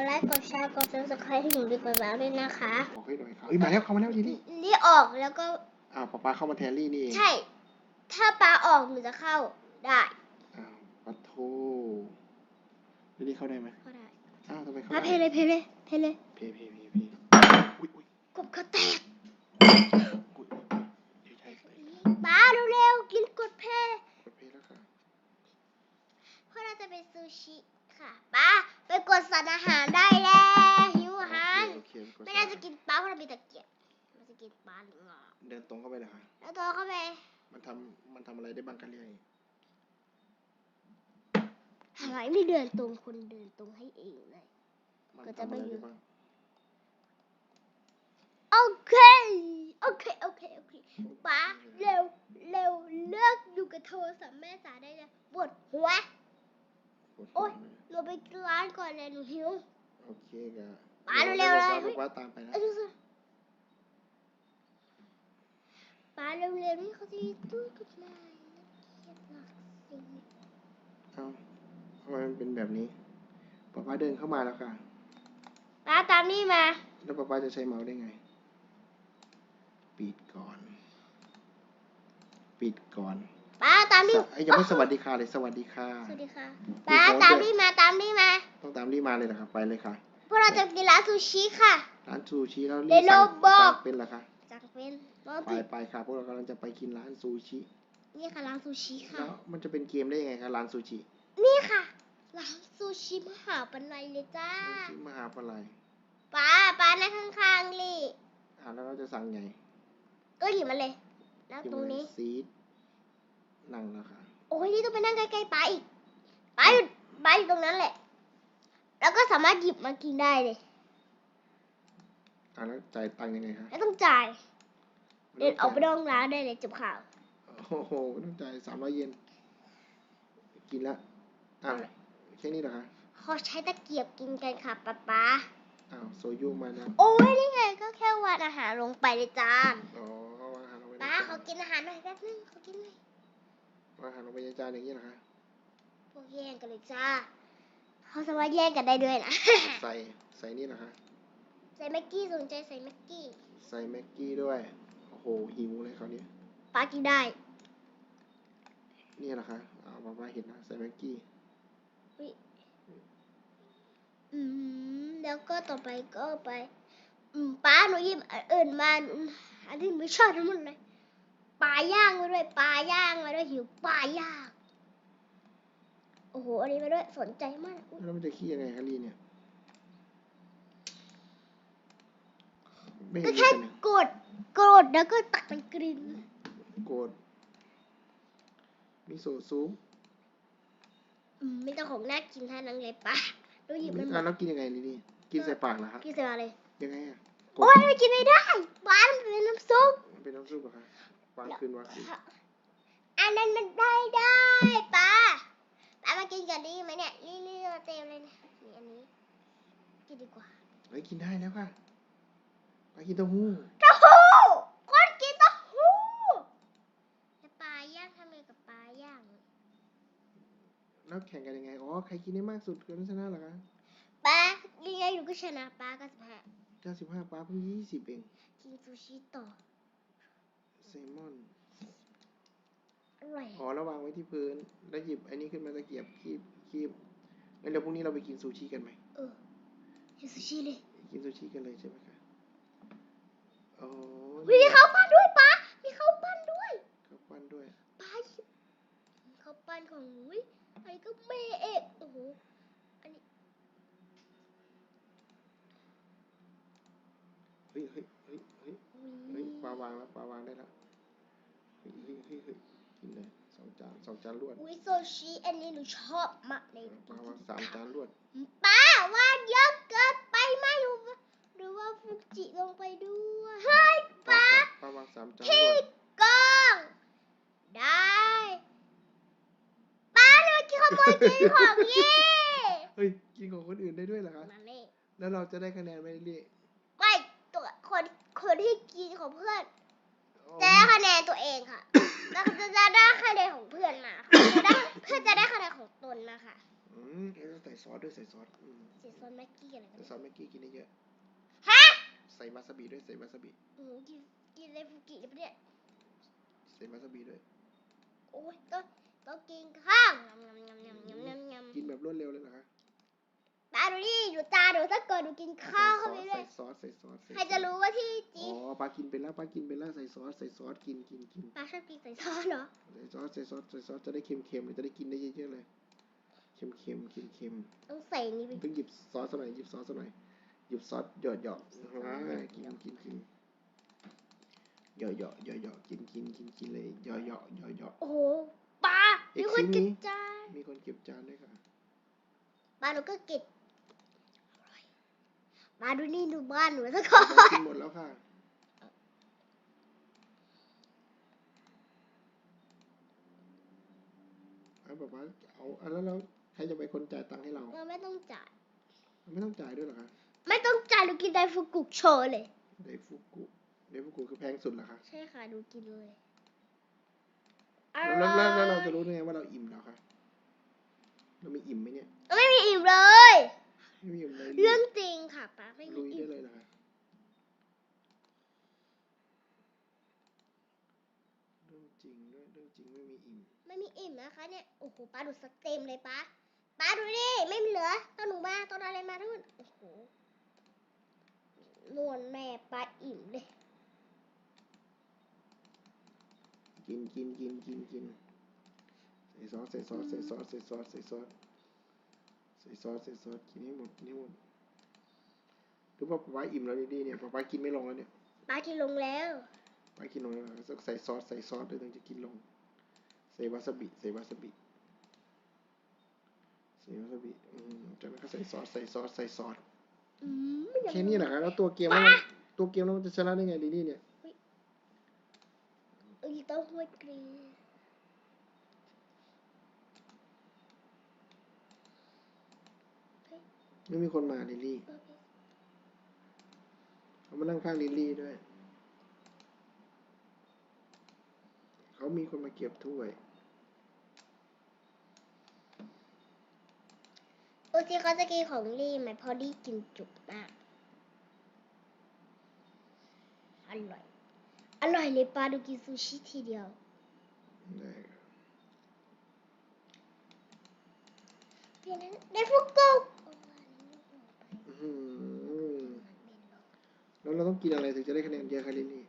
ดไลค์กดแชร์กดซับสไครต์ให้หนูดีกว่าแล้วด้วยนะคะบอกให้หน่อยครับเอ้ยมาแล้วเข้ามาแล้วทีนี่นี่ออกแล้วก็อ้าวป๊าป๊าเข้ามาแทนลี่นี่เองใช่ ถ้าปลาออกหนูจะเข้าได้อ้าวปัดโททีนี่เข้าได้ไหมก็ได้อ้าวทำไมเข้ามาได้เพลเลยเพลเลยเพลเลยเพเพเพเพอุ้ยอุ้ยกบเขาแตก ทำมันทำอะไรได้บ้างกันเรียกทำไมไม่เดินตรงคนเดินตรงให้เองเลย มันก็จะทำไม่อะไรอยู่ ได้บ้างโอเค โอเค โอเค โอเคป้าเร็ว เร็ว เลิกอยู่กับโทรศัพท์แม่จ๋าได้แล้วปวดหัวปวดโอ๊หัวยไหมหนูไปร้านก่อนเลยหนูหิว โอเคค่ะป๊าเร็วๆเลยป๊าป๊าตามไปนะ เอ้ยดูสิ ป้าเร็วเร็วนี่เขาจะมีตู้กฎหมายเกียรติหลักสี่เอ้าทำไมมันเป็นแบบนี้ป๊าป๊าเดินเข้ามาแล้วค่ะป้าตามนี่มา แล้วป๊าป๊าจะใช้เมาส์ได้ไง ปิดก่อน ปิดก่อนป้าตามนี่สะเอ้ยยังไม่สวัสดีค่ะเลยสวัสดีค่ะ สวัสดีค่ะป้าตามนี่มาตามนี่มา ต้องตามรีบมาเลยเหรอครับไปเลยค่ะ พวกเราจะกินร้านซูชิค่ะ ร้านซูชิแล้วรีเดี๋ยวเราสั่งบอกสั่งเป็นเหรอคะ จังเป็นน้องไปติดไปค่ะพวกเรากำลังจะไปกินร้านซูชิ นี่ค่ะร้านซูชิค่ะ แล้วมันจะเป็นเกมได้ยังไงคะร้านซูชินี่ค่ะร้านซูชิมหาปันไลเลยจ้าซูชิมหาปลายป้าป้านั่งข้างๆลี่อ่าแล้วเราจะสั่งไงก็หยิบมาเลยนั่งตรงนี้ ซีดนั่งแล้วค่ะโอ้ยนี่ต้องไปนั่งใกล้ๆป้าอีกป้าอยู่ป้าอยู่ตรงนั้นแหละ แล้วก็สามารถหยิบมากินได้เลยอ่าแล้วจ่ายตังค์ยังไงคะ ไม่ต้องจ่าย เดินออกไปนอกร้านได้เลยจบข่าว โอ้โหไม่ต้องจ่ายสามร้อยเยน กินละอ้าวแค่นี้เหรอคะเขาใช้ตะเกียบกินกันค่ะป้าป้าอ้าวโซยุมาแล้วโอ้ยนี่ไงก็แค่วางอาหารลงไปในจานอ๋อวางอาหารลงไปในป้าจานเขากินอาหารหน่อยแป๊บนึงเขากินหน่อยวางอาหารลงไปในจานอย่างนี้เหรอคะพวกแย่งกันเลยจ้าเขาสามารถแย่งกันได้ด้วยนะใส่ใส่นี่เหรอคะ ใส่แม็กกี้สนใจใส่แม็กกี้ ใส่แม็กกี้ด้วย โอ้โหหิวเลยคราวนี้ป้ากินได้ นี่เหรอคะอ้าวป้าป้าเห็นนะใส่แม็กกี้อุ๊ยอืมแล้วก็ต่อไปก็ไป อืมป้าหนูหยิบอันอื่นมาหนูอันที่ไม่ชอบทั้งหมดเลยปลาย่างมาด้วยปลาย่างมาด้วยหิวปลาย่างโอ้โหอันนี้มาด้วยสนใจมากอุ๊ยแล้วมันจะขี้ยังไงคะลีเนี่ยไม่เห็ก็นแค่มีกันเลยกด กดแล้วก็ตักเป็นกรินโกรธมีโซซุปอืมไม่ต้องของน่ากินท่านั้นเลยป้าหนูหยิบมันหมอะดแล้วกินยังไงนี่นี่กินใส่ปากเหรอคะกินใส่มาเลยยังไงอะกดโอ้ยไม่กินไม่ได้ป้ามันเป็นน้ำซุปมันเป็นน้ำซุปเหรอคะวางคืนวางคืนอันนั้นมันได้ได้ป้าป้ามากินกันดีไหมเนี่ยนี่นี่มาเต็มเลยเนี่ยนี่อันนี้กินดีกว่าเฮ้ยกินได้แล้วค่ะไปกินเต้าหู้เต้าหู้คนกินเต้าหู้แล้วปลาย่างทำไงกับปลาย่าง แล้วแข่งกันยังไง อ๋อ ใครกินได้มากสุดคนนั้นชนะเหรอคะปลายังไงหนูก็ชนะปลาก็สิบห้าเก้าสิบห้าปลาเพิ่งยี่สิบเอง กินซูชิต่อแซลมอน อร่อยอ๋อแล้ววางไว้ที่พื้น แล้วหยิบอันนี้ขึ้นมาตะเกียบคีบคีบงั้นเดี๋ยวพรุ่งนี้เราไปกินซูชิกันไหม เออกินซูชิเลยกินซูชิกันเลยใช่ไหมคะอ๋อวิมีข้าวปั้นด้วยปลามีข้าวปั้นด้วยข้าวปั้นด้วยปลาหยิบข้าวปั้นของหนู อุ๊ยอันนี้ก็เมเอกโอ้โหอันนี้เฮ้ยเฮ้ยเฮ้ยเฮ้ยเฮ้ยปลาวางแล้วปลาวางได้แล้วเฮ้ยเฮ้ยเฮ้ยเฮ้ยกินเลยสองจานสองจานรวดอุ้ยโซชิอันนี้หนูชอบมากเลยปลาวางสามจานรวดป้าว่าเยอะเกินไปไหมหรือว่าหรือว่าฟูจิลงไปด้วยเฮ้ยปลาป้าปลาวางสามจานรพี่วดกองได้ป้าหนูกินข โมยกินของเย่เฮ้ยกินของคนอื่นได้ด้วยเหรอคะมาเลยแล้วเราจะได้คะแนนไหมลี่ไม่ตัวคนคนที่กินของเพื่อนอ๋อจะได้คะแนนตัวเองค่ะแล้วก็จะได้คะแนนของเพื่อนมาค่ะจะได้เพื่อนจะได้คะแนนของตนนะคะออืมเอ้ยใส่ซอสด้วยใส่ซอสอืมเสียซอนแม็กกี้อะไรกันใส่ซอสแม็กกี้กินได้เยอะฮะใส่วาซาบิด้วยใส่วาซาบิโอ้โหกินกินเลยฟูกิเนี่ยใส่วาซาบิด้วยโอ้ยต้อง ต้องกินข้าวยำยำยำยำยำยำกินแบบรวดเร็วเลยเหรอคะตาดูดิดูตาดูถ้าเกิดดูกินข้าวเข้าไปด้วใส่ยซอสใส่ซอสใส่ซอสใครจะรู้ว่าที่อ๋จีอปลากินไปแล้วปลากินไปแล้วใส่ซอสใส่ซอสกินกินกินปลาชอบกินใส่ซอสเหรอใส่ซอสใส่ซอสใส่ซอสจะได้เค็มๆเลยจะได้กินได้เยอะๆเลยเค็มเค็มเค็มเค็มต้องใส่นี่ไปๆต้องหยิบซอสหน่อยหยิบซอสหน่อยหยิบซอสหยอดหยอดอ่ากินกินกินหยอดหยอดหยอดหยอดกินกินกินกินเลยหยอดหยอดหยอดหยอดโอ้โห ปลาอีมีกคนชิ้นกินี้นจานมีคนเก็บจานด้วยค่ะปลาหนูก็กินปลาดูนี่ดูบ้านหนูซะก่อนกินหมดแล้วค่ะเอาแบบว่าเอาอันแล้วเราใครจะไปนคนจ่ายตังค์ให้เราเราไม่ต้องจ่ายไม่ต้องจ่ายด้วยเหรอคะไม่ต้องจ่ายหนูกินไดฟูกุโชว์เลยไดฟุกุไดฟุกุคือแพงสุดเหรอคะใช่ค่ะดูกินเลย แล้วแล้วแล้วแล้วเราจะรู้ได้ไงว่าเราอิ่มแล้วคะเรามีอิ่มไหมเนี่ยไม่มีอิ่มเลย ไม่มีอิ่มเลยเรื่องจริงค่ะป้าไม่มีลุยอิ่ได้มเลยนะคะเรื่องจริงด้วยเรื่องจริงไม่มีอิ่มไม่มีอิ่มนะคะเนี่ยโอ้โหป้าดูสเต็มเลยป้าป้าดูดิไม่มีเหลือตอนหนูมาตอนอะไรมาทั้งหมดโอ้โหนวลแม่ป้าอิ่มเลย กินกินกินกินกินใส่ซอสใส่ซอสใส่ซอสใส่ซอสใส่ซอสใส่ซอสใส่ซอสกินให้หมดกินให้หมดรู้ว่าป๊าป๊าอิ่มแล้วดีๆเนี่ยป๊าป๊ากินไม่ลงแล้วเนี่ยป้ากินลงแล้วป๊ากินลงแล้วนะใส่ซอสใส่ซอสเลยถึงจะกินลง ใส่วาซาบิใส่วาซาบิใส่วาซาบิอืมจากนั้นก็ใส่ซอสใส่ซอสใส่ซอสอืมอย่างแค่นี้แหละครับแล้วตัวเกมแล้วมันตัวเกมแล้วมันจะชนะได้ไงดีนี่เนี่ย เอ้ยเต้าหู้กรีไม่มีคนมาลิลลี่เขามานั่งข้างลิลลี่ด้วย เขามีคนมาเก็บถ้วยโอเคเขาจะกินของรีไหมพอดีกินจุกมาก อร่อย อร่อยเลยป้าดูกินซูชิทีเดียว ได้ครับเพียงนั้นได้ฟุกุกอื้อหือแล้วเราต้องกินอะไรถึงจะได้คะแนนเยอะคะลิลลี่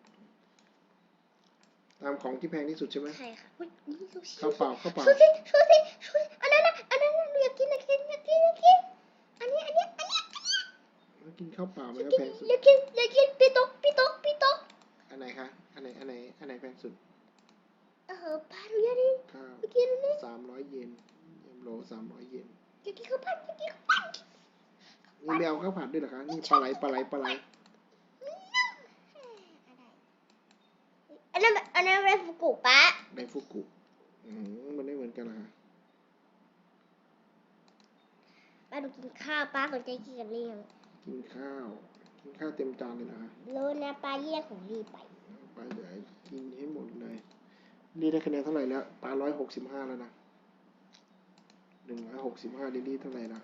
ตามของที่แพงที่สุดใช่ไหมใช่ค่ะอุ้ยนี่ซูชิข้าวเปล่าข้าวเปล่าซูชิซูชิซูชิอันนั้นนะอันนั้นนะหนูอยากกินอยากกินอยากกินอยากกินอันนี้อันนี้อันนี้อันนี้แล้วกินข้าวเปล่ามันอยากก็กินแพงสุดอยากกินอยากกินพี่โต๊ะพี่โต๊ พงสุด เออป้าดูอยากกินข้าวอยากกินอันนี้สามร้อยเยนเยมโลสามร้อยเยนอยากกินข้าวผัดอยากกินข้าวผัดนี่ไม่เอาข้าวผัดด้วยเหรอคะนี่ปลาไหลปลาไหลปลาไหลอันนั้นอันนั้นเป็นฟุกุปะไดฟุกุอืมมันไม่เหมือนกันเหรอคะป้าดูกินข้าวป้าสนใจกินกับเลี้ยงกินข้าว กินข้าวเต็มจานเลยเหรอคะรู้นะป้าแยกของรีไป ไปเดี๋ยวกินให้หมดเลย นี่ได้คะแนนเท่าไหร่แล้วปาร้อยหกสิบห้าแล้วนะหนึ่งร้อยหกสิบห้าลิลลี่เท่าไหร่ละ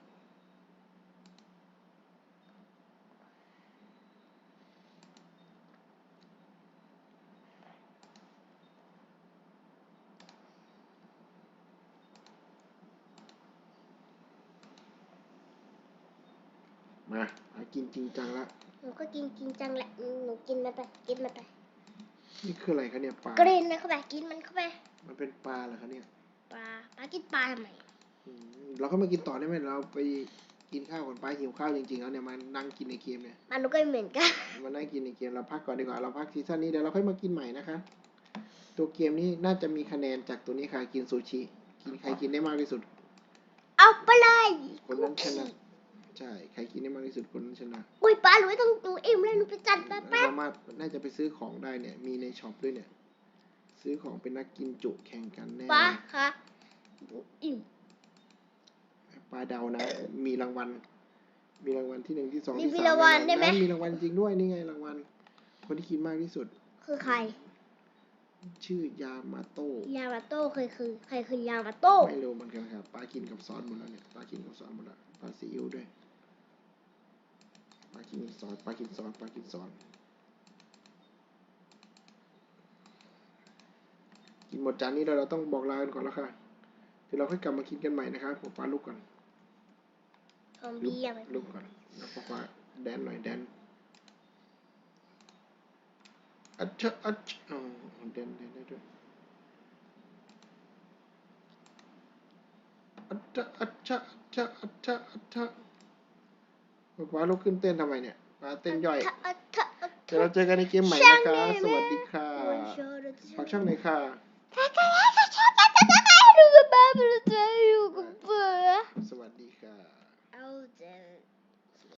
มาหากินจริงจังละ หนูก็กินกินจังแหละ หนูกินมันไป กินมันไป นี่คืออะไรคะเนี่ยปลากรีนมันเข้าไปกินมันเข้าไปมันเป็นปลาเหรอคะเนี่ยปลาป้ากินปลาทำไมอืมเราก็มากินต่อได้ไหมเราไปกินข้าวก่อนปลาหิวข้าวจริงๆแล้วเนี่ยมานั่งกินในเกมเนี่ยมันหนูก็เหมือนกันมานั่งกินในเกมเราพักก่อนดีกว่าเราพักซีซั่นนี้เดี๋ยวเราค่อยมากินใหม่นะคะ ตัวเกมนี้น่าจะมีคะแนนจากตัวนี้ค่ะกินซูชิกินใครกินได้มากที่สุด เอาไปเลยคนนั้นชนะ ใช่ ใครกินได้มากที่สุดคนนั้นชนะอุ้ยป้าหนูไม่ต้องหนูอิ่มเลยหนูไปจัดแป๊บเราแป๊บสามารถน่าจะไปซื้อของได้เนี่ย มีในช็อปด้วยเนี่ย ซื้อของเป็นนักกินจุแข่งกันแน่ป้าคะหนูอิ่มปลาเดานะ มีรางวัล มีรางวัลที่หนึ่งที่สองนี่ที่มีสามรางวัลได้ไหมนะมีรางวัลจริงด้วยนี่ไงรางวัล คนที่กินมากที่สุด คือใคร ชื่อยามาโต้ยามาโต้เคยคือใครคือยามาโต้ไม่รู้เหมือนกันครับปลากินกับซอสหมดแล้วเนี่ยปลากินกับซอสหมดแล้วปลาซีอิ๊วด้วย ปลากินซอสปลากินซอสปลากินซอสกินหมดจานนี้แล้วเราต้องบอกลากันก่อนแล้วค่ะเดี๋ยวเราค่อยกลับมากินกันใหม่นะครับผมปลาลุกก่อนซอมลุกบี้อะลุกก่อนแล้วปลาแดนหน่อยแดนอัจฉะอัจฉะอ๋อแดนแดนได้ด้วยอัจฉะอัจฉะอัจฉะอัจฉะอัจฉะ ปลาลุกขึ้นเต้นทำไมเนี่ยปลาเต้นย่อยอัทธะอัทเดี๋ยวธะเราเจอกันในเกมใหม่นะคะ สวัสดีค่ะวันโชว์ฝากช่องหน่อยค่ะถ้าใครอยากจะชอบจะจะจะดูกับบ้าไปเลยจะอยู่กับเบื่อสวัสดีค่ะ